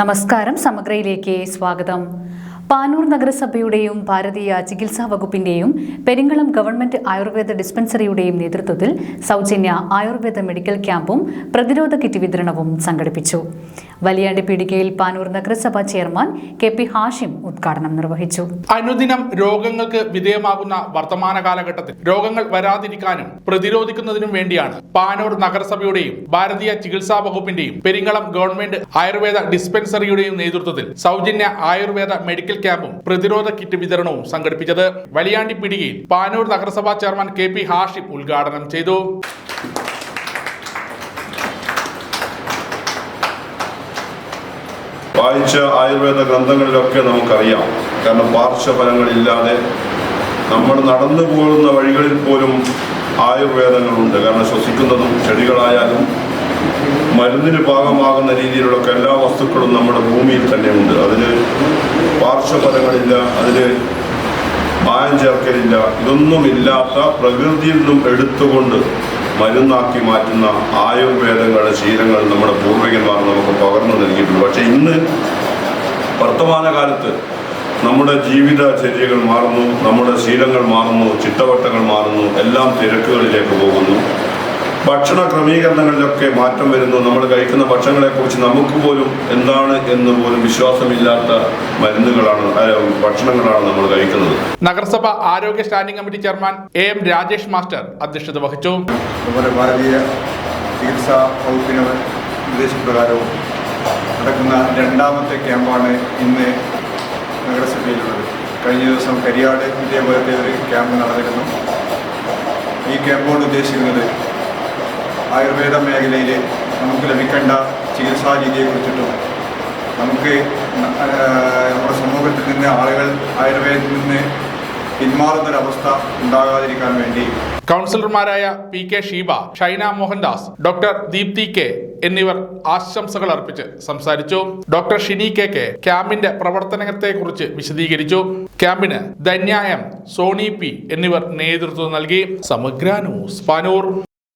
നമസ്കാരം സമഗ്രയിലേക്ക് സ്വാഗതം. പാനൂർ നഗരസഭയുടെയും ഭാരതീയ ചികിത്സാ വകുപ്പിന്റെയും പെരിങ്കളം ഗവൺമെന്റ് ആയുർവേദ ഡിസ്പെൻസറിയുടെയും നേതൃത്വത്തിൽ സൗജന്യ ആയുർവേദ മെഡിക്കൽ ക്യാമ്പും പ്രതിരോധ കിറ്റ് വിതരണവും സംഘടിപ്പിച്ചു. വലിയാണ്ടി പിടികയിൽ പാനൂർ നഗരസഭ ചെയർമാൻ കെ പി ഹാഷിം ഉദ്ഘാടനം നിർവഹിച്ചു. അനുദിനം രോഗങ്ങൾക്ക് വിധേയമാകുന്ന വർത്തമാന കാലഘട്ടത്തിൽ രോഗങ്ങൾ വരാതിരിക്കാനും പ്രതിരോധിക്കുന്നതിനും വേണ്ടിയാണ് പാനൂർ നഗരസഭയുടെയും ഭാരതീയ ചികിത്സാ വകുപ്പിന്റെയും പെരിങ്ങളം ഗവൺമെന്റ് ആയുർവേദ ഡിസ്പെൻസറിയുടെയും നേതൃത്വത്തിൽ സൗജന്യ ആയുർവേദ മെഡിക്കൽ ക്യാമ്പും പ്രതിരോധ കിറ്റ് വിതരണവും സംഘടിപ്പിച്ചത്. വലിയാണ്ടി പിടികയിൽ പാനൂർ നഗരസഭാ ചെയർമാൻ കെ പി ഹാഷിം ഉദ്ഘാടനം ചെയ്തു. വായിച്ച ആയുർവേദ ഗ്രന്ഥങ്ങളിലൊക്കെ നമുക്കറിയാം. കാരണം പാർശ്വഫലങ്ങളില്ലാതെ നമ്മൾ നടന്നു പോകുന്ന വഴികളിൽ പോലും ആയുർവേദങ്ങളുണ്ട്. കാരണം ശ്വസിക്കുന്നതും ചെടികളായാലും മരുന്നിന് ഭാഗമാകുന്ന രീതിയിലുള്ള എല്ലാ വസ്തുക്കളും നമ്മുടെ ഭൂമിയിൽ തന്നെ ഉണ്ട് അതിന് പാർശ്വഫലങ്ങളില്ല അതിന് മായം ചേർക്കലില്ല. ഇതൊന്നുമില്ലാത്ത പ്രകൃതിയിൽ നിന്നും എടുത്തുകൊണ്ട് മരുന്നാക്കി മാറ്റുന്ന ആയുർവേദങ്ങളുടെ ശീലങ്ങൾ നമ്മുടെ പൂർവികന്മാർ നമുക്ക് പകർന്നു നൽകിയിട്ടുണ്ട്. പക്ഷെ ഇന്ന് വർത്തമാനകാലത്ത് നമ്മുടെ ജീവിതചര്യകൾ മാറുന്നു നമ്മുടെ ശീലങ്ങൾ മാറുന്നു ചിട്ടവട്ടങ്ങൾ മാറുന്നു എല്ലാം തിരക്കുകളിലേക്ക് പോകുന്നു. ഭക്ഷണ ക്രമീകരണങ്ങളിലൊക്കെ മാറ്റം വരുന്നു. നമ്മൾ കഴിക്കുന്ന ഭക്ഷണങ്ങളെക്കുറിച്ച് നമുക്ക് പോലും എന്താണ് എന്ന് പോലും വിശ്വാസമില്ലാത്ത മരുന്നുകളാണ് ഭക്ഷണങ്ങളാണ് നമ്മൾ കഴിക്കുന്നത്. നഗരസഭ ആരോഗ്യ standing committee chairman A M Rajesh master അധ്യക്ഷത വഹിച്ചു. അതുപോലെ ഭാരതീയ ചികിത്സാ വകുപ്പിന് നിർദ്ദേശപ്രകാരവും നടക്കുന്ന രണ്ടാമത്തെ ക്യാമ്പാണ് ഇന്ന് നഗരസഭയിലുള്ളത്. കഴിഞ്ഞ ദിവസം കരിയാട് ഇതേപോലത്തെ ഒരു ക്യാമ്പ് നടന്നിരുന്നു. ഈ ക്യാമ്പോട് ഉദ്ദേശിക്കുന്നത് ആയുർവേദ മേഖലയിൽ നമുക്ക് ലഭിക്കേണ്ട ചികിത്സാ രീതിയെക്കുറിച്ചിട്ടും നമുക്ക് നമ്മുടെ സമൂഹത്തിൽ നിന്ന് ആളുകൾ ആയുർവേദത്തിൽ നിന്ന് പിന്മാറുന്നൊരവസ്ഥ ഉണ്ടാകാതിരിക്കാൻ വേണ്ടി. കൗൺസിലർമാരായ P K Sheeba Shaina Mohandas doctor Deepthi K എന്നിവർ ആശംസകൾ അർപ്പിച്ച് സംസാരിച്ചു. ഡോക്ടർ ഷിനി കെ കെ ക്യാമ്പിന്റെ പ്രവർത്തനത്തെക്കുറിച്ച് വിശദീകരിച്ചു. ക്യാമ്പിന് ധന്യായം സോണി പി എന്നിവർ നേതൃത്വം നൽകി. സമഗ്ര ന്യൂസ് പാനൂർ.